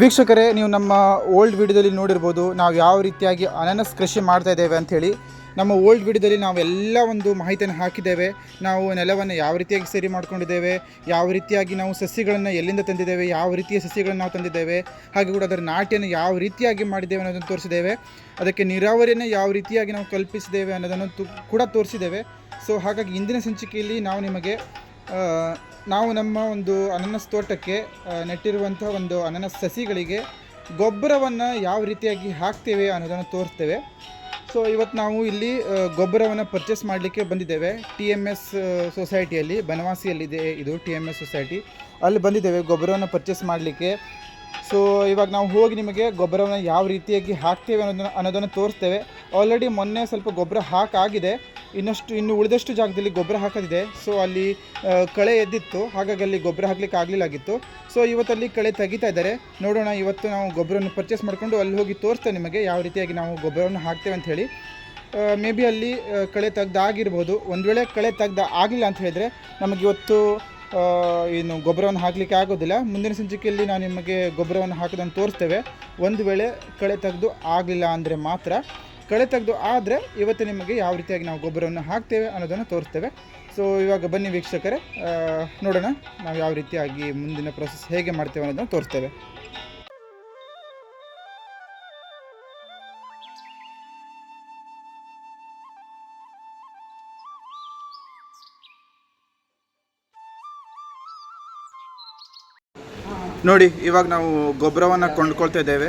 ವೀಕ್ಷಕರೇ, ನೀವು ನಮ್ಮ ಓಲ್ಡ್ ವಿಡಿಯೋದಲ್ಲಿ ನೋಡಿರ್ಬೋದು, ನಾವು ಯಾವ ರೀತಿಯಾಗಿ ಅನಾನಸ್ ಕೃಷಿ ಮಾಡ್ತಾ ಇದ್ದೇವೆ ಅಂಥೇಳಿ ನಮ್ಮ ಓಲ್ಡ್ ವಿಡಿಯೋದಲ್ಲಿ ನಾವು ಎಲ್ಲ ಒಂದು ಮಾಹಿತಿಯನ್ನು ಹಾಕಿದ್ದೇವೆ. ನಾವು ನೆಲವನ್ನು ಯಾವ ರೀತಿಯಾಗಿ ಸರಿ ಮಾಡ್ಕೊಂಡಿದ್ದೇವೆ, ಯಾವ ರೀತಿಯಾಗಿ ನಾವು ಸಸಿಗಳನ್ನು ಎಲ್ಲಿಂದ ತಂದಿದ್ದೇವೆ, ಯಾವ ರೀತಿಯ ಸಸಿಗಳನ್ನು ನಾವು ತಂದಿದ್ದೇವೆ, ಹಾಗೆ ಕೂಡ ಅದರ ನಾಟಿಯನ್ನು ಯಾವ ರೀತಿಯಾಗಿ ಮಾಡಿದ್ದೇವೆ ಅನ್ನೋದನ್ನು ತೋರಿಸಿದ್ದೇವೆ. ಅದಕ್ಕೆ ನೀರಾವರಿಯನ್ನು ಯಾವ ರೀತಿಯಾಗಿ ನಾವು ಕಲ್ಪಿಸಿದ್ದೇವೆ ಅನ್ನೋದನ್ನು ಕೂಡ ತೋರಿಸಿದ್ದೇವೆ. ಸೊ, ಹಾಗಾಗಿ ಇಂದಿನ ಸಂಚಿಕೆಯಲ್ಲಿ ನಾವು ನಿಮಗೆ ನಾವು ನಮ್ಮ ಒಂದು ಅನನಸ್ ತೋಟಕ್ಕೆ ನೆಟ್ಟಿರುವಂಥ ಒಂದು ಅನನಸ್ ಸಸಿಗಳಿಗೆ ಗೊಬ್ಬರವನ್ನು ಯಾವ ರೀತಿಯಾಗಿ ಹಾಕ್ತೇವೆ ಅನ್ನೋದನ್ನು ತೋರಿಸ್ತೇವೆ. ಸೊ ಇವತ್ತು ನಾವು ಇಲ್ಲಿ ಗೊಬ್ಬರವನ್ನು ಪರ್ಚೇಸ್ ಮಾಡಲಿಕ್ಕೆ ಬಂದಿದ್ದೇವೆ. ಟಿ ಎಂ ಎಸ್ ಸೊಸೈಟಿಯಲ್ಲಿ ಬನವಾಸಿಯಲ್ಲಿದೆ ಇದು ಟಿ ಎಂ ಎಸ್ ಸೊಸೈಟಿ ಅಲ್ಲಿ ಬಂದಿದ್ದೇವೆ ಗೊಬ್ಬರವನ್ನು ಪರ್ಚೇಸ್ ಮಾಡಲಿಕ್ಕೆ. ಸೊ ಇವಾಗ ನಾವು ಹೋಗಿ ನಿಮಗೆ ಗೊಬ್ಬರವನ್ನು ಯಾವ ರೀತಿಯಾಗಿ ಹಾಕ್ತೇವೆ ಅನ್ನೋದನ್ನು ಅನ್ನೋದನ್ನು ತೋರಿಸ್ತೇವೆ. ಆಲ್ರೆಡಿ ಮೊನ್ನೆ ಸ್ವಲ್ಪ ಗೊಬ್ಬರ ಹಾಕಾಗಿದೆ. ಇನ್ನಷ್ಟು ಇನ್ನು ಉಳಿದಷ್ಟು ಜಾಗದಲ್ಲಿ ಗೊಬ್ಬರ ಹಾಕೋದಿದೆ. ಸೊ ಅಲ್ಲಿ ಕಳೆ ಎದ್ದಿತ್ತು. ಹಾಗಾಗಿ ಅಲ್ಲಿ ಗೊಬ್ಬರ ಹಾಕ್ಲಿಕ್ಕೆ ಆಗಲಿಲ್ಲಾಗಿತ್ತು. ಸೊ ಇವತ್ತಲ್ಲಿ ಕಳೆ ತೆಗಿತಾ ಇದ್ದಾರೆ. ನೋಡೋಣ ಇವತ್ತು ನಾವು ಗೊಬ್ಬರವನ್ನು ಪರ್ಚೇಸ್ ಮಾಡಿಕೊಂಡು ಅಲ್ಲಿ ಹೋಗಿ ತೋರಿಸ್ತೇವೆ ನಿಮಗೆ ಯಾವ ರೀತಿಯಾಗಿ ನಾವು ಗೊಬ್ಬರವನ್ನು ಹಾಕ್ತೇವೆ ಅಂತ ಹೇಳಿ. ಮೇ ಬಿ ಅಲ್ಲಿ ಕಳೆ ತೆಗ್ದಾಗಿರ್ಬೋದು ಒಂದು ವೇಳೆ ಕಳೆ ತೆಗ್ದ ಆಗಲಿಲ್ಲ ಅಂತ ಹೇಳಿದರೆ ನಮಗೆ ಇವತ್ತು ಆ, ಏನು ಗೊಬ್ಬರವನ್ನು ಹಾಕಲಿಕ್ಕೆ ಆಗೋದಿಲ್ಲ. ಮುಂದಿನ ಸಂಚಿಕೆಯಲ್ಲಿ ನಾನು ನಿಮಗೆ ಗೊಬ್ಬರವನ್ನು ಹಾಕೋದನ್ನು ತೋರಿಸ್ತೇವೆ. ಒಂದು ವೇಳೆ ಕಳೆ ತೆಗೆದು ಆಗಲಿಲ್ಲ ಅಂದರೆ ಮಾತ್ರ ಕಳೆ ತೆಗೆದು, ಆದರೆ ಇವತ್ತು ನಿಮಗೆ ಯಾವ ರೀತಿಯಾಗಿ ನಾವು ಗೊಬ್ಬರವನ್ನು ಹಾಕ್ತೇವೆ ಅನ್ನೋದನ್ನು ತೋರಿಸ್ತೇವೆ. ಸೊ ಇವಾಗ ಬನ್ನಿ ವೀಕ್ಷಕರೇ. ನೋಡೋಣ ನಾವು ಯಾವ ರೀತಿಯಾಗಿ ಮುಂದಿನ ಪ್ರೊಸೆಸ್ ಹೇಗೆ ಮಾಡ್ತೇವೆ ಅನ್ನೋದನ್ನು ತೋರಿಸ್ತೇವೆ. ನೋಡಿ, ಇವಾಗ ನಾವು ಗೊಬ್ಬರವನ್ನು ಕೊಂಡ್ಕೊಳ್ತಾ ಇದ್ದೇವೆ.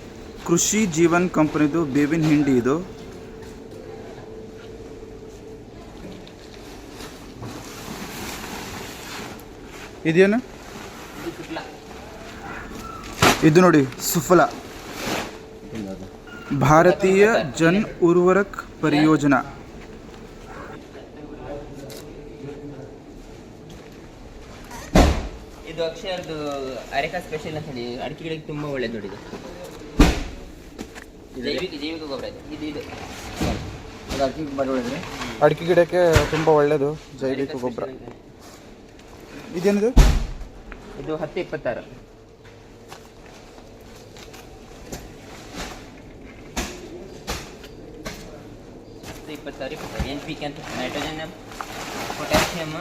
ಕೃಷಿ ಜೀವನ್ ಕಂಪನಿದು ಬೇವಿನ ಹಿಂಡಿ ಇದು. ಇದೇನು? ಇದು ನೋಡಿ ಸುಫಲ. ಭಾರತೀಯ ಜನ್ ಉರ್ವರಕ್ ಪರಿಯೋಜನಾ. ಇದು ಅಕ್ಷರದ್ದು ಅರೆಕಾ ಸ್ಪೆಷಲ್ ಅಂತ ಹೇಳಿ, ಅಡಿಕೆಗಳಿಗೆ ತುಂಬಾ ಒಳ್ಳೆದು ನೋಡಿದೆ ಜೈವಿಕ ಜೈವಿಕ ಗೊಬ್ಬರ ಇದು. ಇದು ಇದು. ಅದು ಅಡಿಕೆ ಗಿಡಕ್ಕೆ ತುಂಬ ಒಳ್ಳೆಯದು ಜೈವಿಕ ಗೊಬ್ಬರ. ಇದೇನಿದು? ಇದು ಹತ್ತು ಇಪ್ಪತ್ತಾರು. ಹತ್ತು ಇಪ್ಪತ್ತಾರು ಇಪ್ಪತ್ತಾರು. ಎನ್ ಪಿ ಕೆ ಅಂತ. ನೈಟ್ರೋಜನ್ ಪೊಟ್ಯಾಷಿಯಮ್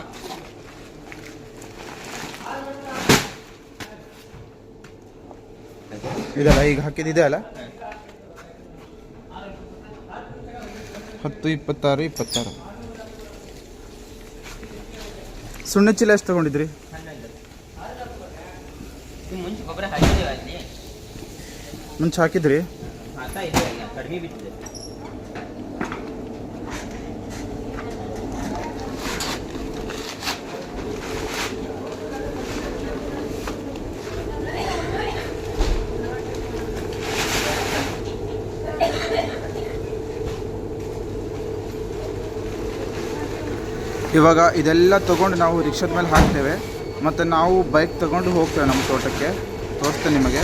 ಇದಲ್ಲ ಈಗ ಹಾಕಿದ್ದಿದೆ ಅಲ್ಲ? ಹತ್ತು ಇಪ್ಪತ್ತಾರು ಇಪ್ಪತ್ತಾರು. ಸುಣ್ಣ ಚೀಲ ಎಷ್ಟು ತಗೊಂಡಿದ್ರಿ? ಮುಂಚೆ ಹಾಕಿದ್ರಿ? ಇವಾಗ ಇದೆಲ್ಲ ತೊಗೊಂಡು ನಾವು ರಿಕ್ಷಾದ ಮೇಲೆ ಹಾಕ್ತೇವೆ. ಮತ್ತು ನಾವು ಬೈಕ್ ತೊಗೊಂಡು ಹೋಗ್ತೇವೆ ನಮ್ಮ ತೋಟಕ್ಕೆ. ತೋರಿಸ್ತೇನೆ ನಿಮಗೆ.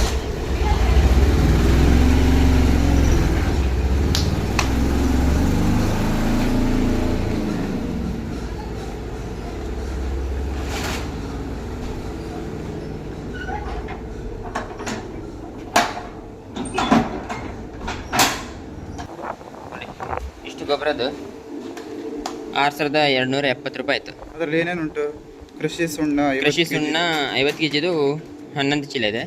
ಇಷ್ಟು ಗೊಬ್ಬರದ್ದು? ಆರು ಸಾವಿರದ ಎರಡು ನೂರ ಎಪ್ಪತ್ತು ರೂಪಾಯಿ ಆಯಿತು. ಅದರಲ್ಲಿ ಏನೇನುಂಟು? ಕೃಷಿ ಸುಣ್ಣ ಕೃಷಿ. ಸುಣ್ಣ ಐವತ್ತು ಕೆ ಜಿದು ಹನ್ನೊಂದು ಚೀಲ ಇದೆ.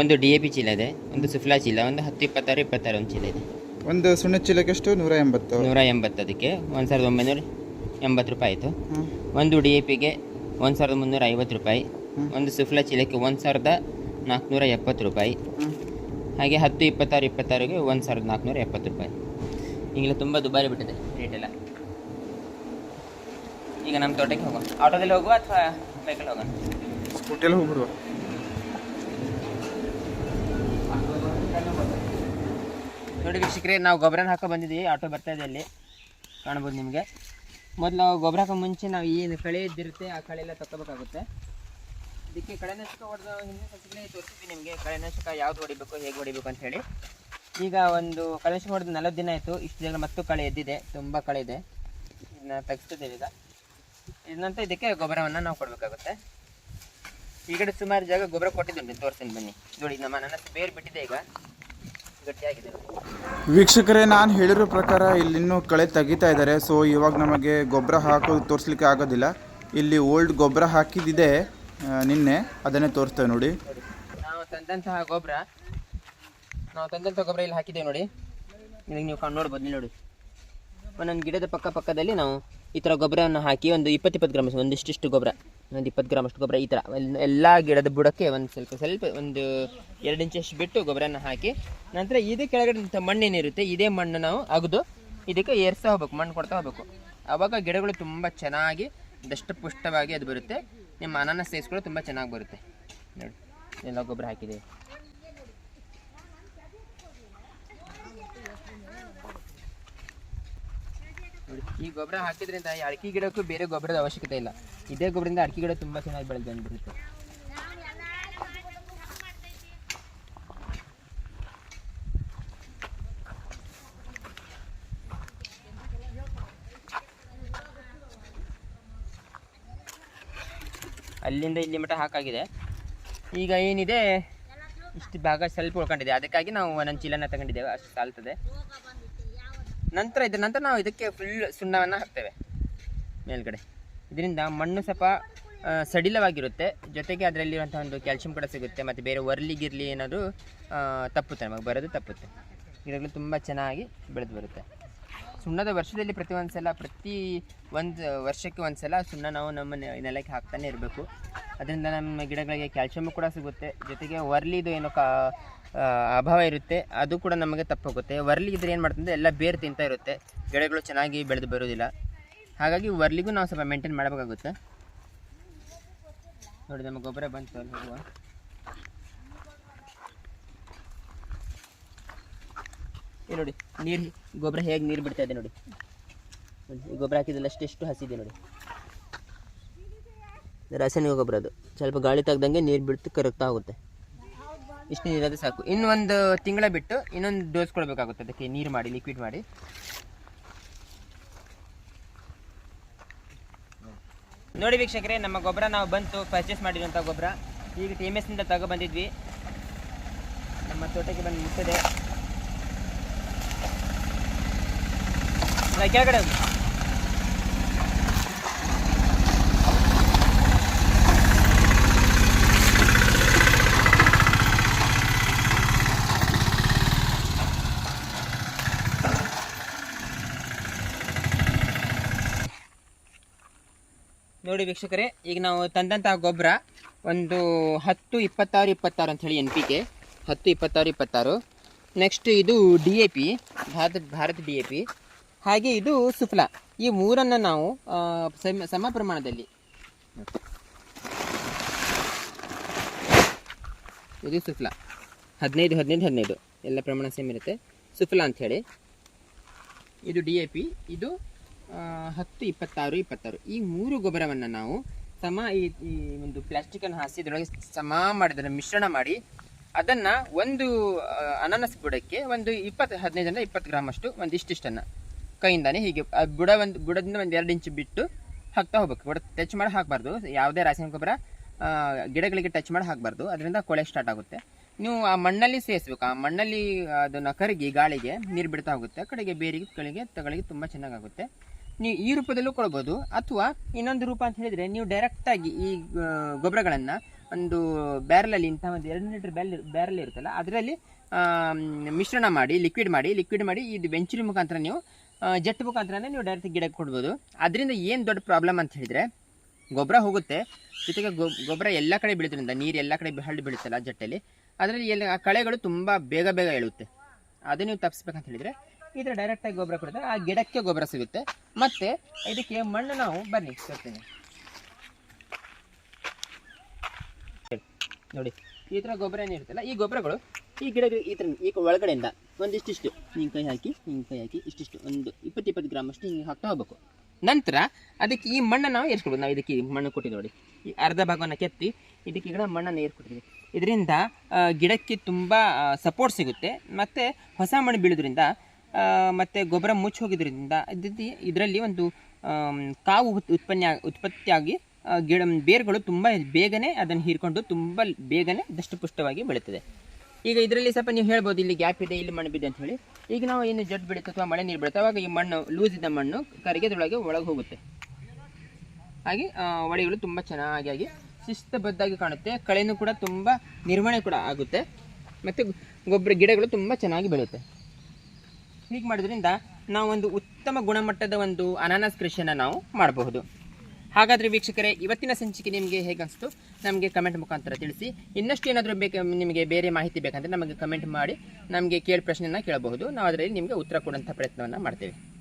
ಒಂದು ಡಿ ಎ ಪಿ ಚೀಲ ಇದೆ ಒಂದು ಸುಫ್ಲಾ ಚೀಲ ಒಂದು ಹತ್ತು ಇಪ್ಪತ್ತಾರು ಇಪ್ಪತ್ತಾರು ಒಂದು ಚೀಲ ಇದೆ. ಒಂದು ಸುಣ್ಣ ಚೀಲಕ್ಕೆ ಎಷ್ಟು? ನೂರ ಎಂಬತ್ತು. ನೂರ ಎಂಬತ್ತು ಅದಕ್ಕೆ ಒಂದು ಸಾವಿರದ ಒಂಬೈನೂರ ಎಂಬತ್ತು ರೂಪಾಯಿ ಆಯಿತು. ಒಂದು ಡಿ ಎ ಪಿಗೆ ಒಂದು ಸಾವಿರದ ಮುನ್ನೂರ ಐವತ್ತು ರೂಪಾಯಿ. ಒಂದು ಸುಫ್ಲಾ ಚೀಲಕ್ಕೆ ಒಂದು ಸಾವಿರದ ನಾಲ್ಕುನೂರ ಎಪ್ಪತ್ತು ರೂಪಾಯಿ. ಹಾಗೆ ಹತ್ತು ಇಪ್ಪತ್ತಾರು ಇಪ್ಪತ್ತಾರಿಗೆ ಒಂದು ಸಾವಿರದ ನಾಲ್ಕುನೂರ ಎಪ್ಪತ್ತು ರೂಪಾಯಿ. ಈಗಲೇ ತುಂಬ ದುಬಾರಿ ಬಿಟ್ಟಿದೆ ರೇಟೆಲ್ಲ ಈಗ ನಮ್ಮ ತೋಟಕ್ಕೆ ಹೋಗೋಣ. ಆಟೋದಲ್ಲಿ ಹೋಗುವ ಅಥವಾ ಬೈಕಲ್ಲಿ ಹೋಗೋಣ? ಸ್ಕೂಟಿಯಲ್ಲಿ ಹೋಗ್ಬಿಡುವ. ನೋಡಿ ವೀಕ್ಷಕರೇ ನಾವು ಗೊಬ್ಬರನ ಹಾಕೋ ಬಂದಿದ್ದೀವಿ. ಆಟೋ ಬರ್ತಾ ಇದೆ ಅಲ್ಲಿ. ಕಾಣ್ಬೋದು ನಿಮಗೆ. ಮೊದಲು ನಾವು ಗೊಬ್ಬರ ಹಾಕೋ ಮುಂಚೆ ನಾವು ಏನು ಕಳೆ ಇದ್ದಿರುತ್ತೆ ಆ ಕಳೆ ಎಲ್ಲ ತಗೋಬೇಕಾಗುತ್ತೆ ಇದಕ್ಕೆ ಕಳೆನಾಶಕ ಹೊಡೆದ ಹಿಂದಿನ ಸಸಿಗಳೇ ತೋರಿಸಿದ್ವಿ ನಿಮಗೆ. ಕಳೆನಾಶಕ ಯಾವ್ದು ಹೊಡಿಬೇಕು ಹೇಗೆ ಹೊಡಿಬೇಕು ಅಂತ ಹೇಳಿ. ಈಗ ಒಂದು ಕಳೆನಾಶಕ ಹೊಡೆದು ನಲವತ್ತು ದಿನ ಆಯಿತು. ಇಷ್ಟು ಜಾಗ ಮತ್ತು ಕಳೆ ಎದ್ದಿದೆ. ತುಂಬ ಕಳೆ ಇದೆ. ಇದನ್ನ ತೆಗೆಸ್ತಿದ್ದೇವೆ ಈಗ. ಇದಂತ ಇದಕ್ಕೆ ಗೊಬ್ಬರವನ್ನು ನಾವು ಕೊಡಬೇಕಾಗುತ್ತೆ. ಈ ಕಡೆ ಸುಮಾರು ಜಾಗ ಗೊಬ್ಬರ ಕೊಟ್ಟಿದ್ದೀನಿ ತೋರಿಸ್ತೀನಿ ಬನ್ನಿ. ನೋಡಿ ನಮ್ಮ ನನ್ನ ಬೇರು ಬಿಟ್ಟಿದೆ ಈಗ. ಗಟ್ಟಿಯಾಗಿದೆ. ವೀಕ್ಷಕರೇ ನಾನು ಹೇಳಿರೋ ಪ್ರಕಾರ ಇಲ್ಲಿನ್ನೂ ಕಳೆ ತೆಗಿತಾ ಇದ್ದಾರೆ. ಸೊ ಇವಾಗ ನಮಗೆ ಗೊಬ್ಬರ ಹಾಕೋದು ತೋರಿಸ್ಲಿಕ್ಕೆ ಆಗೋದಿಲ್ಲ. ಇಲ್ಲಿ ಓಲ್ಡ್ ಗೊಬ್ಬರ ಹಾಕಿದ್ದಿದೆ ನಿನ್ನೆ. ಅದನ್ನೇ ತೋರಿಸ್ತೇವೆ ನೋಡಿ. ನಾವು ತಂದಂತಹ ಗೊಬ್ಬರ ನಾವು ತಂದಂತಹ ಗೊಬ್ಬರ ಇಲ್ಲಿ ಹಾಕಿದ್ದೇವೆ ನೋಡಿ. ನಿಮಗೆ ನೀವು ಕಾಣ್ ನೋಡ್ಬೋದು ಇಲ್ಲಿ ನೋಡಿ. ಒಂದೊಂದು ಗಿಡದ ಪಕ್ಕ ಪಕ್ಕದಲ್ಲಿ ನಾವು ಈ ಥರ ಗೊಬ್ಬರವನ್ನು ಹಾಕಿ ಒಂದು ಇಪ್ಪತ್ತು ಇಪ್ಪತ್ತು ಗ್ರಾಮ್ ಒಂದಿಷ್ಟಿಷ್ಟು ಗೊಬ್ಬರ, ಒಂದು ಇಪ್ಪತ್ತು ಗ್ರಾಮ್ ಅಷ್ಟು ಗೊಬ್ಬರ ಈ ಥರ ಎಲ್- ಎಲ್ಲ ಗಿಡದ ಬುಡಕ್ಕೆ ಒಂದು ಸ್ವಲ್ಪ ಸ್ವಲ್ಪ ಒಂದು ಎರಡು ಇಂಚಷ್ಟು ಬಿಟ್ಟು ಗೊಬ್ಬರನ ಹಾಕಿ ನಂತರ ಇದೇ ಕೆಳಗಡೆ ಮಣ್ಣೇನಿರುತ್ತೆ ಇದೇ ಮಣ್ಣು ನಾವು ಅಗದು ಇದಕ್ಕೆ ಏರ್ಸ್ತಾ ಹೋಗ್ಬೇಕು, ಮಣ್ಣು ಕೊಡ್ತಾ ಹೋಗ್ಬೇಕು. ಆವಾಗ ಗಿಡಗಳು ತುಂಬ ಚೆನ್ನಾಗಿ ದಷ್ಟಪುಷ್ಟವಾಗಿ ಅದು ಬರುತ್ತೆ. ನಿಮ್ಮ ಅನಾನಸ್ ಸೈಜ್ಗಳು ತುಂಬ ಚೆನ್ನಾಗಿ ಬರುತ್ತೆ. ನೋಡಿ, ಎಲ್ಲ ಗೊಬ್ಬರ ಹಾಕಿದೆ ಈ ಗೊಬ್ಬರ ಹಾಕಿದ್ರಿಂದ ಈ ಅಡಿಕೆ ಗಿಡಕ್ಕೂ ಬೇರೆ ಗೊಬ್ಬರದ ಅವಶ್ಯಕತೆ ಇಲ್ಲ. ಇದೇ ಗೊಬ್ಬರದಿಂದ ಅಡಿಕೆ ಗಿಡ ತುಂಬ ಚೆನ್ನಾಗಿ ಬೆಳೆದು ಬಂದ್ಬಿಡುತ್ತೆ. ಅಲ್ಲಿಂದ ಇಲ್ಲಿ ಮಟ್ಟ ಹಾಕಾಗಿದೆ. ಈಗ ಏನಿದೆ? ಇಷ್ಟು ಭಾಗ ಸ್ವಲ್ಪ ಉಳ್ಕೊಂಡಿದೆ. ಅದಕ್ಕಾಗಿ ನಾವು ಒಂದೊಂದು ಚೀಲನ ತಗೊಂಡಿದ್ದೇವೆ. ಅಷ್ಟು ಸಾಲ್ತದೆ. ನಂತರ ಇದ ನಂತರ ನಾವು ಇದಕ್ಕೆ ಫುಲ್ ಸುಣ್ಣವನ್ನು ಹಾಕ್ತೇವೆ. ಮೇಲ್ಗಡೆ. ಇದರಿಂದ ಮಣ್ಣು ಸ್ವಲ್ಪ ಸಡಿಲವಾಗಿರುತ್ತೆ. ಜೊತೆಗೆ ಅದರಲ್ಲಿರುವಂಥ ಒಂದು ಕ್ಯಾಲ್ಶಿಯಂ ಕೂಡ ಸಿಗುತ್ತೆ. ಮತ್ತು ಬೇರೆ ವರ್ಲಿ ಗಿರ್ಲಿ ಏನಾದರೂ ತಪ್ಪುತ್ತೆ ನಮಗೆ, ಬರೋದು ತಪ್ಪುತ್ತೆ. ಗಿಡಗಳು ತುಂಬ ಚೆನ್ನಾಗಿ ಬೆಳೆದು ಬರುತ್ತೆ. ಸುಣ್ಣದ ವರ್ಷದಲ್ಲಿ ಪ್ರತಿ ಒಂದು ಸಲ ಪ್ರತಿ ಒಂದು ವರ್ಷಕ್ಕೆ ಒಂದು ಸಲ ಸುಣ್ಣ ನಾವು ನಮ್ಮ ನೆಲಕ್ಕೆ ಹಾಕ್ತಾನೆ ಇರಬೇಕು. ಅದರಿಂದ ನಮ್ಮ ಗಿಡಗಳಿಗೆ ಕ್ಯಾಲ್ಶಿಯಮ್ ಕೂಡ ಸಿಗುತ್ತೆ. ಜೊತೆಗೆ ಒರ್ಲಿದು ಏನು ಕಾ ಅಭಾವ ಇರುತ್ತೆ. ಅದು ಕೂಡ ನಮಗೆ ತಪ್ಪೋಗುತ್ತೆ ವರ್ಲಿ ಇದ್ರೆ ಏನು ಮಾಡ್ತಂದ್ರೆ ಎಲ್ಲ ಬೇರು ತಿಂತಾ ಇರುತ್ತೆ. ಗಿಡಗಳು ಚೆನ್ನಾಗಿ ಬೆಳೆದು ಬರೋದಿಲ್ಲ. ಹಾಗಾಗಿ ವರ್ಲಿಗೂ ನಾವು ಸ್ವಲ್ಪ ಮೇಂಟೈನ್ ಮಾಡಬೇಕಾಗುತ್ತೆ. ನೋಡಿ, ನಮ್ಮ ಗೊಬ್ಬರ ಬಂತು ಅಲ್ಲಿ ಹೋಗುವ. ನೋಡಿ, ನೀರು, ಗೊಬ್ಬರ ಹೇಗೆ ನೀರು ಬಿಡ್ತಾ ಇದೆ ನೋಡಿ. ಗೊಬ್ಬರ ಹಾಕಿದ್ದಲ್ಲ ಅಷ್ಟೆಷ್ಟು ಹಸಿದೆ ನೋಡಿ. ರಾಸಾಯನಿಕ ಗೊಬ್ಬರ ಅದು. ಸ್ವಲ್ಪ ಗಾಳಿ ತೆಗ್ದಂಗೆ ನೀರು ಬಿಡ್ತು ಕರಗ್ತಾ ಹೋಗುತ್ತೆ. ಇಷ್ಟು ನೀರಾದ್ರೆ ಸಾಕು. ಇನ್ನೊಂದು ತಿಂಗಳ ಬಿಟ್ಟು ಇನ್ನೊಂದು ಡೋಸ್ ಕೊಡಬೇಕಾಗುತ್ತೆ. ಅದಕ್ಕೆ ನೀರು ಮಾಡಿ ಲಿಕ್ವಿಡ್ ಮಾಡಿ. ನೋಡಿ ವೀಕ್ಷಕರೇ, ನಮ್ಮ ಗೊಬ್ಬರ ನಾವು ಬಂತು ಪರ್ಚೇಸ್ ಮಾಡಿರುವಂಥ ಗೊಬ್ಬರ. ಈಗ ಟಿ ಎಂ ಎಸ್ನಿಂದ ತಗೊ ಬಂದಿದ್ವಿ. ನಮ್ಮ ತೋಟಕ್ಕೆ ಬಂದು ಮುಟ್ಟಿದೆ. ಕೆಳಗಡೆ ನೋಡಿ ವೀಕ್ಷಕರೇ, ಈಗ ನಾವು ತಂದಂತಹ ಗೊಬ್ಬರ ಒಂದು ಹತ್ತು ಇಪ್ಪತ್ತಾರು ಇಪ್ಪತ್ತಾರು ಅಂತ ಹೇಳಿ ಎನ್ ಪಿ ಕೆ ಹತ್ತು ಇಪ್ಪತ್ತಾರು ಇಪ್ಪತ್ತಾರು. ನೆಕ್ಸ್ಟ್ ಇದು D A P Bharat, Bharat D A P ಹಾಗೆ ಇದು ಸುಫ್ಲಾ. ಈ ಮೂರನ್ನು ನಾವು ಸಮ ಸಮ ಪ್ರಮಾಣದಲ್ಲಿ. ಇದು ಸುಫ್ಲಾ. ಹದಿನೈದು ಹದಿನೈದು ಹದಿನೈದು. ಎಲ್ಲ ಪ್ರಮಾಣ ಸೇಮ್ ಇರುತ್ತೆ. ಸುಫ್ಲಾ ಅಂಥೇಳಿ ಇದು ಡಿ ಎ ಪಿ ಇದು ಹತ್ತು, ಇಪ್ಪತ್ತಾರು ಇಪ್ಪತ್ತಾರು. ಈ ಮೂರು ಗೊಬ್ಬರವನ್ನು ನಾವು ಸಮ ಈ ಈ ಒಂದು ಪ್ಲಾಸ್ಟಿಕನ್ನು ಹಾಸಿ ಇದರೊಳಗೆ ಸಮ ಮಾಡಿದರೆ ಮಿಶ್ರಣ ಮಾಡಿ, ಅದನ್ನು ಒಂದು ಅನಾನಸ್ ಬುಡಕ್ಕೆ ಒಂದು ಇಪ್ಪತ್ತು ಹದಿನೈದರಿಂದ ಇಪ್ಪತ್ತು ಗ್ರಾಮ್ ಅಷ್ಟು ಒಂದು ಇಷ್ಟಿಷ್ಟನ್ನು ಕೈಯಿಂದಾನೆ ಹೀಗೆ, ಆ ಬುಡ ಒಂದು, ಬುಡದಿಂದ ಒಂದು ಎರಡು ಇಂಚು ಬಿಟ್ಟು ಹಾಕ್ತಾ ಹೋಗ್ಬೇಕು. ಬುಡ ಟಚ್ ಮಾಡಿ ಹಾಕಬಾರ್ದು. ಯಾವುದೇ ರಾಸಾಯನಿಕ ಗೊಬ್ಬರ ಗಿಡಗಳಿಗೆ ಟಚ್ ಮಾಡಿ ಹಾಕಬಾರ್ದು. ಅದರಿಂದ ಕೊಳೆ ಸ್ಟಾರ್ಟ್ ಆಗುತ್ತೆ. ನೀವು ಆ ಮಣ್ಣಲ್ಲಿ ಸೇರಿಸ್ಬೇಕು ಆ ಮಣ್ಣಲ್ಲಿ ಅದನ್ನು ಕರಗಿ ಗಾಳಿಗೆ ನೀರು ಬಿಡ್ತಾ ಹೋಗುತ್ತೆ. ಕಡೆಗೆ, ಬೇರಿಗೆ, ಕಳಿಗೆ, ತಗಳಿಗೆ ತುಂಬ ಚೆನ್ನಾಗಾಗುತ್ತೆ. ನೀವು ಈ ರೂಪದಲ್ಲೂ ಕೊಡ್ಬೋದು. ಅಥವಾ ಇನ್ನೊಂದು ರೂಪ ಅಂತ ಹೇಳಿದರೆ ನೀವು ಡೈರೆಕ್ಟಾಗಿ ಈ ಗೊಬ್ಬರಗಳನ್ನು ಒಂದು ಬ್ಯಾರಲಲ್ಲಿ ಇಂಥ ಒಂದು ಎರಡು ಲೀಟರ್ ಬ್ಯಾಲ್ ಬ್ಯಾರಲ್ ಇರುತ್ತಲ್ಲ, ಅದರಲ್ಲಿ ಮಿಶ್ರಣ ಮಾಡಿ ಲಿಕ್ವಿಡ್ ಮಾಡಿ ಲಿಕ್ವಿಡ್ ಮಾಡಿ ಇದು ಬೆಂಚಿನ ಮುಖಾಂತರ ನೀವು ಜೆಟ್ ಮುಖಾಂತರನೇ ನೀವು ಡೈರೆಕ್ಟ್ ಗಿಡಕ್ಕೆ ಕೊಡ್ಬೋದು. ಅದರಿಂದ ಏನು ದೊಡ್ಡ ಪ್ರಾಬ್ಲಮ್ ಅಂತ ಹೇಳಿದರೆ, ಗೊಬ್ಬರ ಹೋಗುತ್ತೆ. ಜೊತೆಗೆ ಗೊಬ್ಬರ ಎಲ್ಲ ಕಡೆ ಬೀಳೋದ್ರಿಂದ ನೀರು ಎಲ್ಲ ಕಡೆ ಹಳ್ಳಿ ಬೀಳುತ್ತಲ್ಲ ಜಟ್ಟಲ್ಲಿ, ಅದರಲ್ಲಿ ಎಲ್ಲ ಕಳೆಗಳು ತುಂಬ ಬೇಗ ಬೇಗ ಏಳುತ್ತೆ ಅದು ನೀವು ತಪ್ಪಿಸ್ಬೇಕಂತ ಹೇಳಿದರೆ ಈ ಡೈರೆಕ್ಟ್ ಡೈರೆಕ್ಟಾಗಿ ಗೊಬ್ಬರ ಕೊಡ್ತಾರೆ. ಆ ಗಿಡಕ್ಕೆ ಗೊಬ್ಬರ ಸಿಗುತ್ತೆ. ಮತ್ತೆ ಇದಕ್ಕೆ ಮಣ್ಣು ನಾವು ಬನ್ನಿ ಕೊಡ್ತೀನಿ ನೋಡಿ, ಈ ಥರ ಗೊಬ್ಬರ ಏನಿರುತ್ತಲ್ಲ ಈ ಗೊಬ್ಬರಗಳು ಈ ಗಿಡಗಳು ಈ ಥರ ಈ ಒಳಗಡೆಯಿಂದ ಒಂದಿಷ್ಟಿಷ್ಟು ಹಿಂಗೆ ಕೈ ಹಾಕಿ ಹಿಂಗೆ ಕೈ ಹಾಕಿ ಇಷ್ಟಿಷ್ಟು ಒಂದು ಇಪ್ಪತ್ತು ಇಪ್ಪತ್ತು ಗ್ರಾಮ್ ಅಷ್ಟು ಹಿಂಗೆ ಹಾಕ್ತಾ ಹೋಗ್ಬೇಕು. ನಂತರ ಅದಕ್ಕೆ ಈ ಮಣ್ಣನ್ನು ನಾವು ಏರ್ಸ್ಕೊಡ್ಬೋದು. ನಾವು ಇದಕ್ಕೆ ಮಣ್ಣು ಕೊಟ್ಟಿದ್ದು ನೋಡಿ. ಈ ಅರ್ಧ ಭಾಗವನ್ನು ಕೆತ್ತಿ ಇದಕ್ಕೆ ಗಿಡ ಮಣ್ಣನ್ನು ಏರ್ಕೊಟ್ಟಿದ್ದೀವಿ ಇದರಿಂದ ಗಿಡಕ್ಕೆ ತುಂಬ ಸಪೋರ್ಟ್ ಸಿಗುತ್ತೆ. ಮತ್ತು ಹೊಸ ಮಣ್ಣು ಬೀಳೋದ್ರಿಂದ ಮತ್ತೆ ಗೊಬ್ಬರ ಮುಚ್ಚಿ ಹೋಗಿದ್ರಿಂದ ಇದರಲ್ಲಿ ಒಂದು ಕಾವು ಉತ್- ಉತ್ಪನ್ನ ಉತ್ಪತ್ತಿಯಾಗಿ ಗಿಡ, ಬೇರುಗಳು ತುಂಬ ಬೇಗನೆ ಅದನ್ನು ಹೀರಿಕೊಂಡು ತುಂಬ ಬೇಗನೆ ದಷ್ಟಪುಷ್ಟವಾಗಿ ಬೆಳೀತದೆ. ಈಗ ಇದರಲ್ಲಿ ಸ್ವಲ್ಪ ನೀವು ಹೇಳ್ಬೋದು, ಇಲ್ಲಿ ಗ್ಯಾಪ್ ಇದೆ, ಇಲ್ಲಿ ಮಣ್ಣು ಬಿದ್ದೆ ಅಂತ ಹೇಳಿ ಈಗ ನಾವು ಏನು ಜಡ್ ಬೀಳುತ್ತೆ ಅಥವಾ ಮಳೆ ನೀರು ಬೀಳುತ್ತೆ ಅವಾಗ ಈ ಮಣ್ಣು, ಲೂಸ್ ಇದ್ದ ಮಣ್ಣು ಕರಿಗೆದೊಳಗೆ ಒಳಗೆ ಹೋಗುತ್ತೆ. ಹಾಗೆ ಒಡೆಗಳು ತುಂಬ ಚೆನ್ನಾಗಿ ಆಗಿ ಶಿಸ್ತಬದ್ಧಾಗಿ ಕಾಣುತ್ತೆ, ಕಳೆನೂ ಕೂಡ ತುಂಬ ನಿರ್ವಹಣೆ ಕೂಡ ಆಗುತ್ತೆ, ಮತ್ತು ಗೊಬ್ಬರ ಗಿಡಗಳು ತುಂಬ ಚೆನ್ನಾಗಿ ಬೆಳೆಯುತ್ತೆ. ಹೀಗೆ ಮಾಡೋದ್ರಿಂದ ನಾವು ಒಂದು ಉತ್ತಮ ಗುಣಮಟ್ಟದ ಒಂದು ಅನಾನಸ್ ಕೃಷಿಯನ್ನು ನಾವು ಮಾಡಬಹುದು. ಹಾಗಾದರೆ ವೀಕ್ಷಕರೇ, ಇವತ್ತಿನ ಸಂಚಿಕೆ ನಿಮಗೆ ಹೇಗನ್ನಿಸ್ತು ನಮಗೆ ಕಮೆಂಟ್ ಮುಖಾಂತರ ತಿಳಿಸಿ. ಇನ್ನಷ್ಟು ಏನಾದರೂ ಬೇಕು, ನಿಮಗೆ ಬೇರೆ ಮಾಹಿತಿ ಬೇಕಂದರೆ ನಮಗೆ ಕಮೆಂಟ್ ಮಾಡಿ, ನಮಗೆ ಕೇಳಿ ಪ್ರಶ್ನೆಯನ್ನು ಕೇಳಬಹುದು. ನಾವು ಅದರಲ್ಲಿ ನಿಮಗೆ ಉತ್ತರ ಕೊಡುವಂಥ ಪ್ರಯತ್ನವನ್ನು ಮಾಡ್ತೇವೆ.